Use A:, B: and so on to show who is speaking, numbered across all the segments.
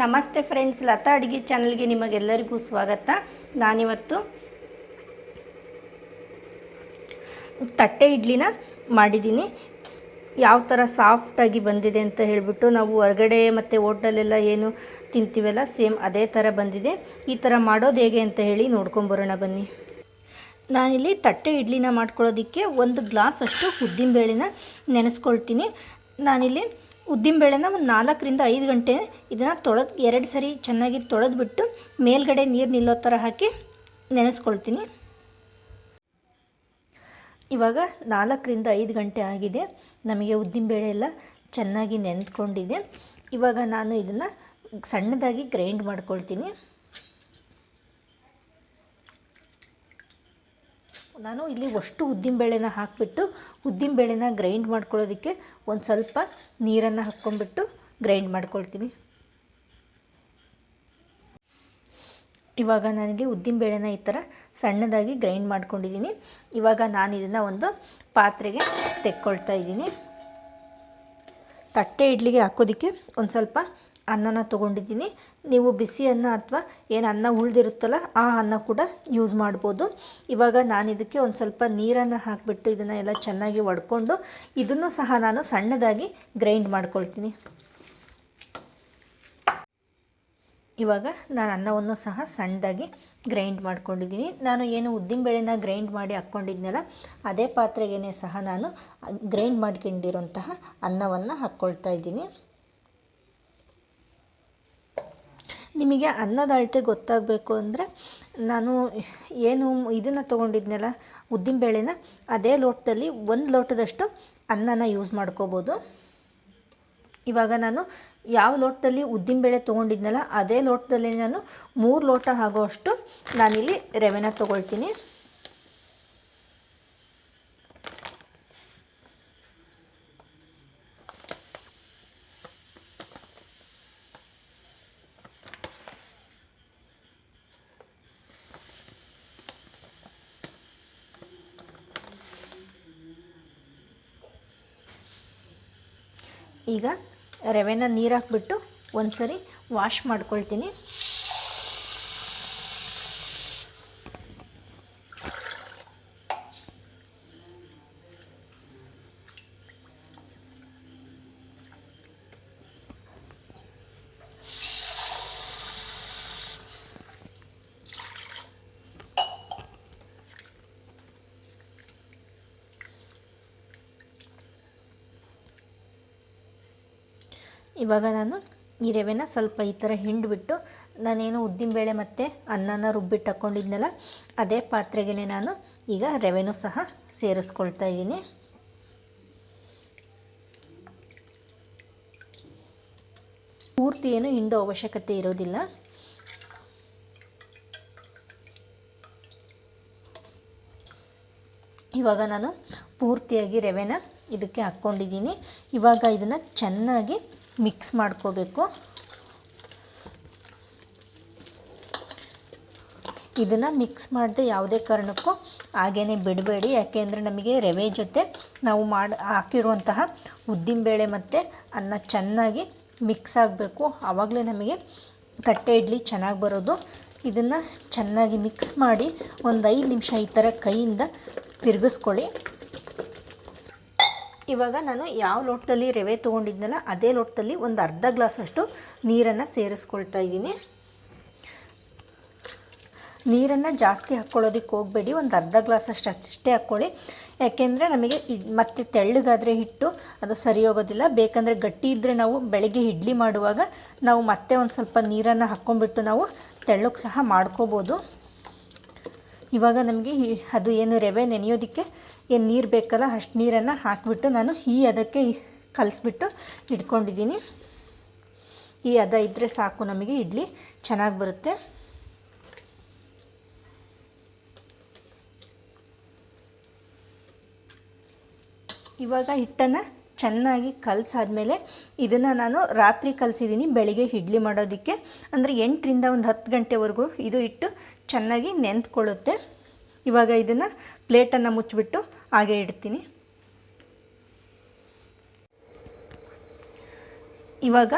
A: ನಮಸ್ತೆ ಫ್ರೆಂಡ್ಸ್, ಲತಾ ಅಡುಗೆ ಚಾನಲ್ಗೆ ನಿಮಗೆಲ್ಲರಿಗೂ ಸ್ವಾಗತ. ನಾನಿವತ್ತು ತಟ್ಟೆ ಇಡ್ಲಿನ ಮಾಡಿದ್ದೀನಿ. ಯಾವ ಥರ ಸಾಫ್ಟಾಗಿ ಬಂದಿದೆ ಅಂತ ಹೇಳಿಬಿಟ್ಟು ನಾವು ಹೊರಗಡೆ ಮತ್ತು ಹೋಟೆಲೆಲ್ಲ ಏನು ತಿಂತೀವಲ್ಲ, ಸೇಮ್ ಅದೇ ಥರ ಬಂದಿದೆ. ಈ ಥರ ಮಾಡೋದು ಹೇಗೆ ಅಂತ ಹೇಳಿ ನೋಡ್ಕೊಂಬರೋಣ ಬನ್ನಿ. ನಾನಿಲ್ಲಿ ತಟ್ಟೆ ಇಡ್ಲಿನ ಮಾಡ್ಕೊಳ್ಳೋದಕ್ಕೆ ಒಂದು ಗ್ಲಾಸ್ ಅಷ್ಟು ಉದ್ದಿನಬೇಳೆನ ನೆನೆಸ್ಕೊಳ್ತೀನಿ. ನಾನಿಲ್ಲಿ ಉದ್ದಿನಬೇಳೆನ ಒಂದು ನಾಲ್ಕರಿಂದ ಐದು ಗಂಟೆ ಇದನ್ನು ತೊಳೆದು ಎರಡು ಸರಿ ಚೆನ್ನಾಗಿ ತೊಳೆದ್ಬಿಟ್ಟು ಮೇಲ್ಗಡೆ ನೀರು ನಿಲ್ಲೋ ಥರ ಹಾಕಿ ನೆನೆಸ್ಕೊಳ್ತೀನಿ. ಇವಾಗ ನಾಲ್ಕರಿಂದ ಐದು ಗಂಟೆ ಆಗಿದೆ. ನಮಗೆ ಉದ್ದಿನಬೇಳೆ ಎಲ್ಲ ಚೆನ್ನಾಗಿ ನೆನೆದ್ಕೊಂಡಿದೆ ಇವಾಗ ನಾನು ಇದನ್ನು ಸಣ್ಣದಾಗಿ ಗ್ರೈಂಡ್ ಮಾಡ್ಕೊಳ್ತೀನಿ. ನಾನು ಇಲ್ಲಿ ಅಷ್ಟು ಉದ್ದಿನಬೇಳೆನ ಹಾಕಿಬಿಟ್ಟು ಉದ್ದಿನಬೇಳೆನ ಗ್ರೈಂಡ್ ಮಾಡ್ಕೊಳ್ಳೋದಕ್ಕೆ ಒಂದು ಸ್ವಲ್ಪ ನೀರನ್ನು ಹಾಕ್ಕೊಂಡ್ಬಿಟ್ಟು ಗ್ರೈಂಡ್ ಮಾಡ್ಕೊಳ್ತೀನಿ. ಇವಾಗ ನಾನಿಲ್ಲಿ ಉದ್ದಿನಬೇಳೆನ ಈ ಥರ ಸಣ್ಣದಾಗಿ ಗ್ರೈಂಡ್ ಮಾಡ್ಕೊಂಡಿದ್ದೀನಿ. ಇವಾಗ ನಾನು ಇದನ್ನು ಒಂದು ಪಾತ್ರೆಗೆ ತೆಕ್ಕೊಳ್ತಾ ಇದ್ದೀನಿ. ತಟ್ಟೆ ಇಡ್ಲಿಗೆ ಹಾಕೋದಕ್ಕೆ ಒಂದು ಸ್ವಲ್ಪ ಅನ್ನನ ತೊಗೊಂಡಿದ್ದೀನಿ. ನೀವು ಬಿಸಿ ಅನ್ನ ಅಥವಾ ಏನು ಅನ್ನ ಉಳಿದಿರುತ್ತಲ್ಲ ಆ ಅನ್ನ ಕೂಡ ಯೂಸ್ ಮಾಡ್ಬೋದು. ಇವಾಗ ನಾನು ಇದಕ್ಕೆ ಒಂದು ಸ್ವಲ್ಪ ನೀರನ್ನು ಹಾಕಿಬಿಟ್ಟು ಇದನ್ನು ಎಲ್ಲ ಚೆನ್ನಾಗಿ ಒಡ್ಕೊಂಡು, ಇದನ್ನು ಸಹ ನಾನು ಸಣ್ಣದಾಗಿ ಗ್ರೈಂಡ್ ಮಾಡ್ಕೊಳ್ತೀನಿ. ಇವಾಗ ನಾನು ಅನ್ನವನ್ನು ಸಹ ಸಣ್ಣದಾಗಿ ಗ್ರೈಂಡ್ ಮಾಡ್ಕೊಂಡಿದ್ದೀನಿ. ನಾನು ಏನು ಉದ್ದಿನಬೇಳೆನ ಗ್ರೈಂಡ್ ಮಾಡಿ ಹಾಕ್ಕೊಂಡಿದ್ನಲ್ಲ, ಅದೇ ಪಾತ್ರೆಗೇ ಸಹ ನಾನು ಗ್ರೈಂಡ್ ಮಾಡ್ಕೊಂಡಿರೋಂತಹ ಅನ್ನವನ್ನು ಹಾಕ್ಕೊಳ್ತಾ ಇದ್ದೀನಿ. ನಿಮಗೆ ಅನ್ನದ ಅಳತೆ ಗೊತ್ತಾಗಬೇಕು ಅಂದರೆ, ನಾನು ಏನು ಇದನ್ನು ತೊಗೊಂಡಿದ್ನಲ್ಲ ಉದ್ದಿನಬೇಳೆನ ಅದೇ ಲೋಟದಲ್ಲಿ ಒಂದು ಲೋಟದಷ್ಟು ಅನ್ನನ ಯೂಸ್ ಮಾಡ್ಕೋಬೋದು. ಇವಾಗ ನಾನು ಯಾವ ಲೋಟದಲ್ಲಿ ಉದ್ದಿನಬೇಳೆ ತೊಗೊಂಡಿದ್ನಲ್ಲ, ಅದೇ ಲೋಟದಲ್ಲಿ ನಾನು ಮೂರು ಲೋಟ ಆಗೋಷ್ಟು ನಾನಿಲ್ಲಿ ರವೆನ ತೊಗೊಳ್ತೀನಿ. ಈಗ ರವೆನ ನೀರು ಹಾಕ್ಬಿಟ್ಟು ಒಂದು ಸರಿ ವಾಶ್ ಮಾಡ್ಕೊಳ್ತೀನಿ. ಇವಾಗ ನಾನು ಈ ರವೆನ ಸ್ವಲ್ಪ ಈ ಥರ ಹಿಂಡಿಬಿಟ್ಟು ನಾನೇನು ಉದ್ದಿನಬೇಳೆ ಮತ್ತು ಅನ್ನನ ರುಬ್ಬಿಟ್ಟು ಹಾಕ್ಕೊಂಡಿದ್ನಲ್ಲ ಅದೇ ಪಾತ್ರೆಗೆ ನಾನು ಈಗ ರವೆನೂ ಸಹ ಸೇರಿಸ್ಕೊಳ್ತಾ ಇದ್ದೀನಿ. ಪೂರ್ತಿ ಏನು ಹಿಂಡೋ ಅವಶ್ಯಕತೆ ಇರೋದಿಲ್ಲ. ಇವಾಗ ನಾನು ಪೂರ್ತಿಯಾಗಿ ರವೆನ ಇದಕ್ಕೆ ಹಾಕ್ಕೊಂಡಿದ್ದೀನಿ. ಇವಾಗ ಇದನ್ನು ಚೆನ್ನಾಗಿ ಮಿಕ್ಸ್ ಮಾಡ್ಕೋಬೇಕು. ಇದನ್ನು ಮಿಕ್ಸ್ ಮಾಡದೆ ಯಾವುದೇ ಕಾರಣಕ್ಕೂ ಹಾಗೇ ಬಿಡಬೇಡಿ. ಯಾಕೆಂದರೆ ನಮಗೆ ರವೆ ಜೊತೆ ನಾವು ಮಾಡಿ, ಹಾಕಿರುವಂತಹ ಉದ್ದಿನಬೇಳೆ ಮತ್ತು ಅನ್ನ ಚೆನ್ನಾಗಿ ಮಿಕ್ಸ್ ಆಗಬೇಕು. ಆವಾಗಲೇ ನಮಗೆ ತಟ್ಟೆ ಇಡ್ಲಿ ಚೆನ್ನಾಗಿ ಬರೋದು. ಇದನ್ನು ಚೆನ್ನಾಗಿ ಮಿಕ್ಸ್ ಮಾಡಿ ಒಂದು ಐದು ನಿಮಿಷ ಈ ಥರ ಕೈಯಿಂದ ತಿರುಗಿಸ್ಕೊಳ್ಳಿ. ಇವಾಗ ನಾನು ಯಾವ ಲೋಟದಲ್ಲಿ ರವೆ ತೊಗೊಂಡಿದ್ನಲ್ಲ, ಅದೇ ಲೋಟದಲ್ಲಿ ಒಂದು ಅರ್ಧ ಗ್ಲಾಸಷ್ಟು ನೀರನ್ನು ಸೇರಿಸ್ಕೊಳ್ತಾ ಇದ್ದೀನಿ. ನೀರನ್ನು ಜಾಸ್ತಿ ಹಾಕ್ಕೊಳ್ಳೋದಕ್ಕೆ ಹೋಗಬೇಡಿ, ಒಂದು ಅರ್ಧ ಗ್ಲಾಸಷ್ಟು ಅಷ್ಟೇ ಹಾಕ್ಕೊಳ್ಳಿ. ಯಾಕೆಂದರೆ ನಮಗೆ ಮತ್ತೆ ತೆಳ್ಳಗಾದರೆ ಹಿಟ್ಟು, ಅದು ಸರಿ ಹೋಗೋದಿಲ್ಲ. ಬೇಕಂದರೆ ಗಟ್ಟಿ ಇದ್ದರೆ ನಾವು ಬೆಳಗ್ಗೆ ಇಡ್ಲಿ ಮಾಡುವಾಗ ನಾವು ಮತ್ತೆ ಒಂದು ಸ್ವಲ್ಪ ನೀರನ್ನು ಹಾಕ್ಕೊಂಡ್ಬಿಟ್ಟು ನಾವು ತೆಳ್ಳಗೆ ಸಹ ಮಾಡ್ಕೋಬೋದು. ಇವಾಗ ನಮಗೆ ಅದು ಏನು ರವೆ ನೆನೆಯೋದಕ್ಕೆ ಏನು ನೀರು ಬೇಕಲ್ಲ ಅಷ್ಟು ನೀರನ್ನು ಹಾಕಿಬಿಟ್ಟು ನಾನು ಈ ಅದಕ್ಕೆ ಕಲಿಸ್ಬಿಟ್ಟು ಇಟ್ಕೊಂಡಿದ್ದೀನಿ. ಈ ಹದ ಇದ್ದರೆ ಸಾಕು ನಮಗೆ, ಇಡ್ಲಿ ಚೆನ್ನಾಗಿ ಬರುತ್ತೆ. ಇವಾಗ ಹಿಟ್ಟನ್ನು ಚೆನ್ನಾಗಿ ಕಲಸಾದ್ಮೇಲೆ ಇದನ್ನು ನಾನು ರಾತ್ರಿ ಕಲಸಿದ್ದೀನಿ ಬೆಳಿಗ್ಗೆ ಇಡ್ಲಿ ಮಾಡೋದಕ್ಕೆ. ಅಂದರೆ ಎಂಟರಿಂದ ಒಂದು ಹತ್ತು ಗಂಟೆವರೆಗೂ ಇದು ಇಟ್ಟು ಚೆನ್ನಾಗಿ ನೆಂದ್ಕೊಳ್ಳುತ್ತೆ ಇವಾಗ ಇದನ್ನು ಪ್ಲೇಟನ್ನು ಮುಚ್ಚಿಬಿಟ್ಟು ಹಾಗೆ ಇಡ್ತೀನಿ. ಇವಾಗ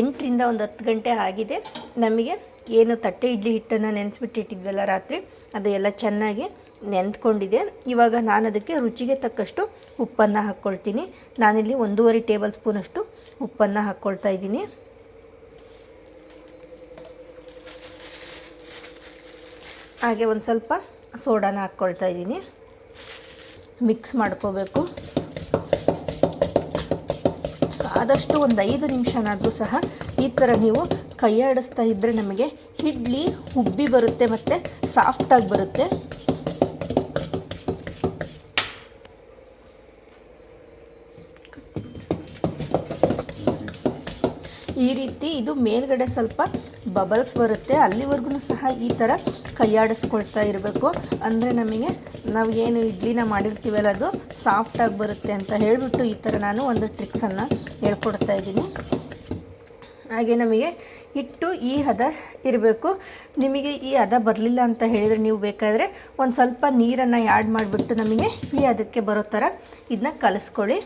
A: ಎಂಟರಿಂದ ಒಂದು ಹತ್ತು ಗಂಟೆ ಆಗಿದೆ. ನಮಗೆ ಏನು ತಟ್ಟೆ ಇಡ್ಲಿ ಹಿಟ್ಟನ್ನು ನೆನೆಸ್ಬಿಟ್ಟಿಟ್ಟಿದ್ವಲ್ಲ ರಾತ್ರಿ ಅದು ಎಲ್ಲ ಚೆನ್ನಾಗಿ ನೆಂದ್ಕೊಂಡಿದೆ ಇವಾಗ ನಾನು ಅದಕ್ಕೆ ರುಚಿಗೆ ತಕ್ಕಷ್ಟು ಉಪ್ಪನ್ನು ಹಾಕ್ಕೊಳ್ತೀನಿ. ನಾನಿಲ್ಲಿ ಒಂದೂವರೆ ಟೇಬಲ್ ಸ್ಪೂನಷ್ಟು ಉಪ್ಪನ್ನು ಹಾಕ್ಕೊಳ್ತಾ ಇದ್ದೀನಿ. ಹಾಗೆ ಒಂದು ಸ್ವಲ್ಪ ಸೋಡಾನ ಹಾಕ್ಕೊಳ್ತಾ ಇದ್ದೀನಿ. ಮಿಕ್ಸ್ ಮಾಡ್ಕೋಬೇಕು. ಆದಷ್ಟು ಒಂದು ಐದು ನಿಮಿಷನಾದರೂ ಸಹ ಈ ಥರ ನೀವು ಕೈಯಾಡಿಸ್ತಾ ಇದ್ದರೆ ನಮಗೆ ಇಡ್ಲಿ, ಉಬ್ಬಿ ಬರುತ್ತೆ ಮತ್ತು ಸಾಫ್ಟಾಗಿ ಬರುತ್ತೆ. ಈ ರೀತಿ ಇದು ಮೇಲ್ಗಡೆ ಸ್ವಲ್ಪ ಬಬಲ್ಸ್ ಬರುತ್ತೆ. ಅಲ್ಲಿವರೆಗೂ ಸಹ ಈ ಥರ ಕೈಯಾಡಿಸ್ಕೊಳ್ತಾ ಇರಬೇಕು. ಅಂದರೆ ನಮಗೆ ನಾವು ಏನು ಇಡ್ಲಿನ ಮಾಡಿರ್ತೀವಲ್ಲ, ಅದು ಸಾಫ್ಟಾಗಿ ಬರುತ್ತೆ ಅಂತ ಹೇಳಿಬಿಟ್ಟು ಈ ಥರ ನಾನು ಒಂದು ಟ್ರಿಕ್ಸನ್ನು ಹೇಳ್ಕೊಡ್ತಾ ಇದ್ದೀನಿ. ಹಾಗೆ ನಮಗೆ ಹಿಟ್ಟು, ಈ ಹದ ಇರಬೇಕು. ನಿಮಗೆ ಈ ಹದ ಬರಲಿಲ್ಲ ಅಂತ ಹೇಳಿದರೆ ನೀವು ಬೇಕಾದರೆ ಒಂದು ಸ್ವಲ್ಪ ನೀರನ್ನು ಆ್ಯಡ್ ಮಾಡಿಬಿಟ್ಟು ನಮಗೆ ಈ ಹದಕ್ಕೆ ಬರೋ ಥರ ಇದನ್ನ ಕಲಿಸ್ಕೊಳ್ಳಿ.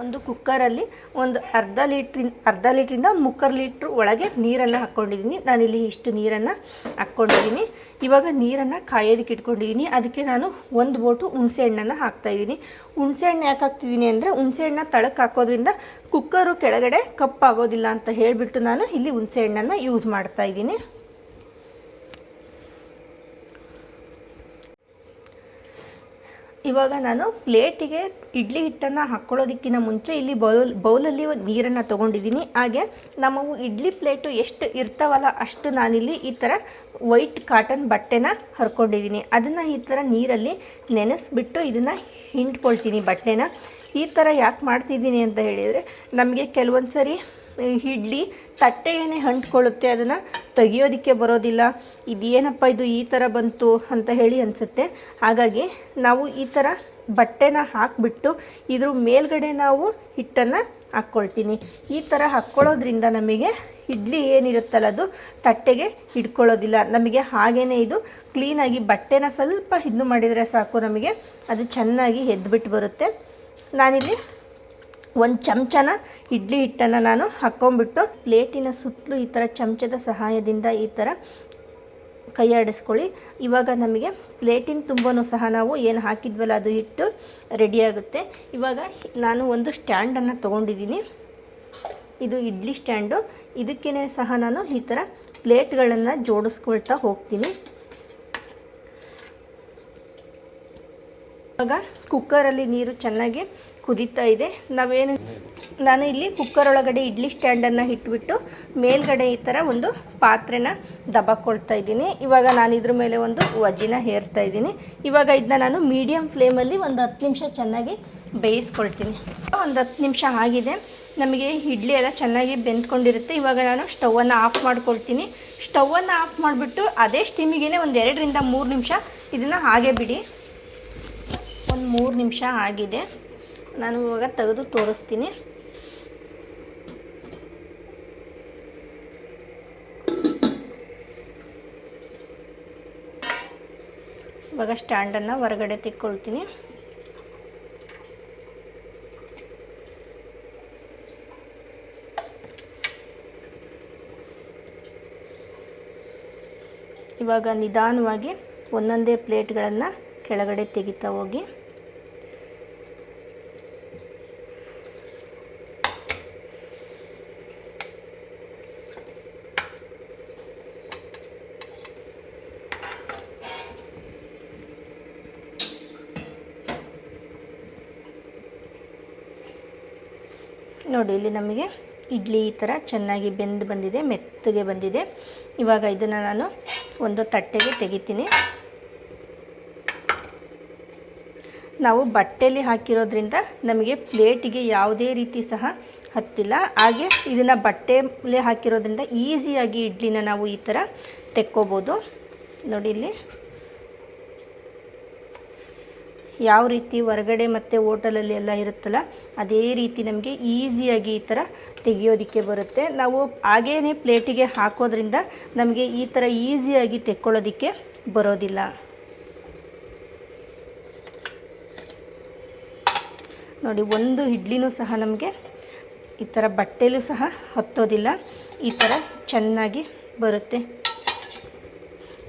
A: ಒಂದು ಕುಕ್ಕರಲ್ಲಿ ಒಂದು ಅರ್ಧ ಲೀಟ್ರಿನ್ ಅರ್ಧ ಲೀಟ್ರಿಂದ ಒಂದು ಮುಕ್ಕಾಲು ಲೀಟ್ರ್ ಒಳಗೆ ನೀರನ್ನು ಹಾಕ್ಕೊಂಡಿದ್ದೀನಿ. ನಾನಿಲ್ಲಿ ಇಷ್ಟು ನೀರನ್ನು ಹಾಕ್ಕೊಂಡಿದ್ದೀನಿ. ಇವಾಗ ನೀರನ್ನು ಕಾಯೋದಕ್ಕೆ ಇಟ್ಕೊಂಡಿದ್ದೀನಿ. ಅದಕ್ಕೆ ನಾನು ಒಂದು ಬೋಟು ಹುಣಸೆ ಹಣ್ಣನ್ನು ಹಾಕ್ತಾಯಿದ್ದೀನಿ ಹುಣಸೆ ಹಣ್ಣು ಯಾಕೆ ಹಾಕ್ತಿದ್ದೀನಿ ಅಂದರೆ ಹುಣಸೆ ಹಣ್ಣನ್ನ ತಳಕ್ಕೆ ಹಾಕೋದ್ರಿಂದ ಕುಕ್ಕರು ಕೆಳಗಡೆ ಕಪ್ಪಾಗೋದಿಲ್ಲ ಅಂತ ಹೇಳಿಬಿಟ್ಟು ನಾನು ಇಲ್ಲಿ ಹುಣಸೆ ಹಣ್ಣನ್ನು ಯೂಸ್ ಮಾಡ್ತಾಯಿದ್ದೀನಿ ಇವಾಗ ನಾನು ಪ್ಲೇಟಿಗೆ ಇಡ್ಲಿ ಹಿಟ್ಟನ್ನು ಹಾಕ್ಕೊಳ್ಳೋದಕ್ಕಿಂತ ಮುಂಚೆ ಇಲ್ಲಿ ಬೌಲ್, ಬೌಲಲ್ಲಿ ನೀರನ್ನು ತೊಗೊಂಡಿದ್ದೀನಿ. ಹಾಗೆ ನಮ್ಮ ಇಡ್ಲಿ ಪ್ಲೇಟು ಎಷ್ಟು ಇರ್ತಾವಲ್ಲ ಅಷ್ಟು ನಾನಿಲ್ಲಿ ಈ ಥರ ವೈಟ್ ಕಾಟನ್ ಬಟ್ಟೆನ ಹರ್ಕೊಂಡಿದ್ದೀನಿ. ಅದನ್ನು ಈ ಥರ ನೀರಲ್ಲಿ ನೆನೆಸಿಬಿಟ್ಟು ಇದನ್ನು ಹಿಂಡ್ಕೊಳ್ತೀನಿ ಬಟ್ಟೆನ. ಈ ಥರ ಯಾಕೆ ಮಾಡ್ತಿದ್ದೀನಿ ಅಂತ ಹೇಳಿದರೆ, ನಮಗೆ ಕೆಲವೊಂದು ಸರಿ ಇಡ್ಲಿ ತಟ್ಟೆಗೇ ಅಂಟ್ಕೊಳ್ಳುತ್ತೆ ಅದನ್ನು ತೆಗಿಯೋದಕ್ಕೆ ಬರೋದಿಲ್ಲ. ಇದೇನಪ್ಪ ಇದು ಈ ಥರ ಬಂತು ಅಂತ ಹೇಳಿ ಅನಿಸುತ್ತೆ. ಹಾಗಾಗಿ ನಾವು ಈ ಥರ ಬಟ್ಟೆನ ಹಾಕಿಬಿಟ್ಟು ಇದ್ರ ಮೇಲ್ಗಡೆ ನಾವು ಹಿಟ್ಟನ್ನು ಹಾಕ್ಕೊಳ್ತೀನಿ. ಈ ಥರ ಹಾಕ್ಕೊಳ್ಳೋದ್ರಿಂದ ನಮಗೆ ಇಡ್ಲಿ ಏನಿರುತ್ತಲ್ಲ ಅದು ತಟ್ಟೆಗೆ ಹಿಡ್ಕೊಳ್ಳೋದಿಲ್ಲ. ನಮಗೆ ಹಾಗೇ ಇದು ಕ್ಲೀನಾಗಿ ಬಟ್ಟೆನ ಸ್ವಲ್ಪ ಇದು ಮಾಡಿದರೆ ಸಾಕು ನಮಗೆ. ಅದು ಚೆನ್ನಾಗಿ ಎದ್ಬಿಟ್ಟು ಬರುತ್ತೆ. ನಾನಿಲ್ಲಿ ಒಂದು ಚಮಚನ ಇಡ್ಲಿ ಹಿಟ್ಟನ್ನು ನಾನು ಹಾಕ್ಕೊಂಬಿಟ್ಟು ಪ್ಲೇಟಿನ ಸುತ್ತಲೂ ಈ ಥರ ಚಮಚದ ಸಹಾಯದಿಂದ ಈ ಥರ ಕೈಯಾಡಿಸ್ಕೊಳ್ಳಿ ಇವಾಗ ನಮಗೆ ಪ್ಲೇಟಿನ ತುಂಬನೂ ಸಹ ನಾವು ಏನು ಹಾಕಿದ್ವಲ್ಲ ಅದು ಹಿಟ್ಟು ರೆಡಿಯಾಗುತ್ತೆ ಇವಾಗ ನಾನು ಒಂದು ಸ್ಟ್ಯಾಂಡನ್ನು ತೊಗೊಂಡಿದ್ದೀನಿ. ಇದು ಇಡ್ಲಿ ಸ್ಟ್ಯಾಂಡು. ಇದಕ್ಕೇ ಸಹ ನಾನು ಈ ಥರ ಪ್ಲೇಟ್ಗಳನ್ನು ಜೋಡಿಸ್ಕೊಳ್ತಾ ಹೋಗ್ತೀನಿ. ಇವಾಗ ಕುಕ್ಕರಲ್ಲಿ ನೀರು ಚೆನ್ನಾಗಿ ಕುದೀತಾ ಇದೆ. ನಾವೇನು ನಾನು ಇಲ್ಲಿ ಕುಕ್ಕರ್ ಒಳಗಡೆ ಇಡ್ಲಿ ಸ್ಟ್ಯಾಂಡನ್ನು ಇಟ್ಬಿಟ್ಟು ಮೇಲ್ಗಡೆ ಈ ಥರ ಒಂದು ಪಾತ್ರೆನ ದಬಾಕೊಳ್ತಾ ಇದ್ದೀನಿ. ಇವಾಗ ನಾನು ಇದ್ರ ಮೇಲೆ ಒಂದು ವಜಿನ ಹೇರ್ತಾ ಇದ್ದೀನಿ. ಇವಾಗ ಇದನ್ನ ನಾನು ಮೀಡಿಯಮ್ ಫ್ಲೇಮಲ್ಲಿ ಒಂದು ಹತ್ತು ನಿಮಿಷ ಚೆನ್ನಾಗಿ ಬೇಯಿಸ್ಕೊಳ್ತೀನಿ. ಒಂದು ಹತ್ತು ನಿಮಿಷ ಆಗಿದೆ. ನಮಗೆ ಇಡ್ಲಿ ಎಲ್ಲ ಚೆನ್ನಾಗಿ ಬೆಂದ್ಕೊಂಡಿರುತ್ತೆ. ಇವಾಗ ನಾನು ಸ್ಟವನ್ನು ಆಫ್ ಮಾಡ್ಕೊಳ್ತೀನಿ. ಸ್ಟವನ್ನು ಆಫ್ ಮಾಡಿಬಿಟ್ಟು ಅದೇ ಸ್ಟೀಮಿಗೇ ಒಂದು ಎರಡರಿಂದ ಮೂರು ನಿಮಿಷ ಇದನ್ನು ಹಾಗೆ ಬಿಡಿ. ಒಂದು ಮೂರು ನಿಮಿಷ ಆಗಿದೆ. ನಾನು ಇವಾಗ ತೆಗೆದು ತೋರಿಸ್ತೀನಿ. ಇವಾಗ ಸ್ಟ್ಯಾಂಡನ್ನು ಹೊರಗಡೆ ತಿಕ್ಕೊಳ್ತೀನಿ. ಇವಾಗ ನಿಧಾನವಾಗಿ ಒಂದೊಂದೇ ಪ್ಲೇಟ್ಗಳನ್ನು ಕೆಳಗಡೆ ತೆಗಿತಾ ಹೋಗಿ. ನೋಡಿ, ಇಲ್ಲಿ ನಮಗೆ ಇಡ್ಲಿ ಈ ಥರ ಚೆನ್ನಾಗಿ ಬೆಂದು ಬಂದಿದೆ, ಮೆತ್ತಗೆ ಬಂದಿದೆ. ಇವಾಗ ಇದನ್ನು ನಾನು ಒಂದು ತಟ್ಟೆಗೆ ತೆಗಿತೀನಿ. ನಾವು ಬಟ್ಟೆಯಲ್ಲಿ ಹಾಕಿರೋದ್ರಿಂದ ನಮಗೆ ಪ್ಲೇಟಿಗೆ ಯಾವುದೇ ರೀತಿ ಸಹ ಹತ್ತಿಲ್ಲ. ಹಾಗೆ ಇದನ್ನು ಬಟ್ಟೆಯಲ್ಲಿ ಹಾಕಿರೋದ್ರಿಂದ ಈಸಿಯಾಗಿ ಇಡ್ಲಿನ ನಾವು ಈ ಥರ ತೆಕ್ಕೋಬೋದು. ನೋಡಿ ಇಲ್ಲಿ. ಯಾವ ರೀತಿ ಹೊರಗಡೆ ಮತ್ತು ಓಟಲಲ್ಲಿ ಎಲ್ಲ ಇರುತ್ತಲ್ಲ, ಅದೇ ರೀತಿ ನಮಗೆ ಈಸಿಯಾಗಿ ಈ ಥರ ತೆಗೆಯೋದಕ್ಕೆ ಬರುತ್ತೆ. ನಾವು ಹಾಗೇ ಪ್ಲೇಟಿಗೆ ಹಾಕೋದ್ರಿಂದ ನಮಗೆ ಈ ಥರ ಈಸಿಯಾಗಿ ತೆಕ್ಕೊಳ್ಳೋದಕ್ಕೆ ಬರೋದಿಲ್ಲ. ನೋಡಿ, ಒಂದು ಇಡ್ಲಿನೂ ಸಹ ನಮಗೆ ಈ ಥರ ಬಟ್ಟೆಲೂ ಸಹ ಹತ್ತೋದಿಲ್ಲ. ಈ ಥರ ಚೆನ್ನಾಗಿ ಬರುತ್ತೆ.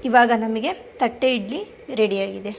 A: ಇವಾಗ ನಮಗೆ ತಟ್ಟೆ ಇಡ್ಲಿ ರೆಡಿಯಾಗಿದೆ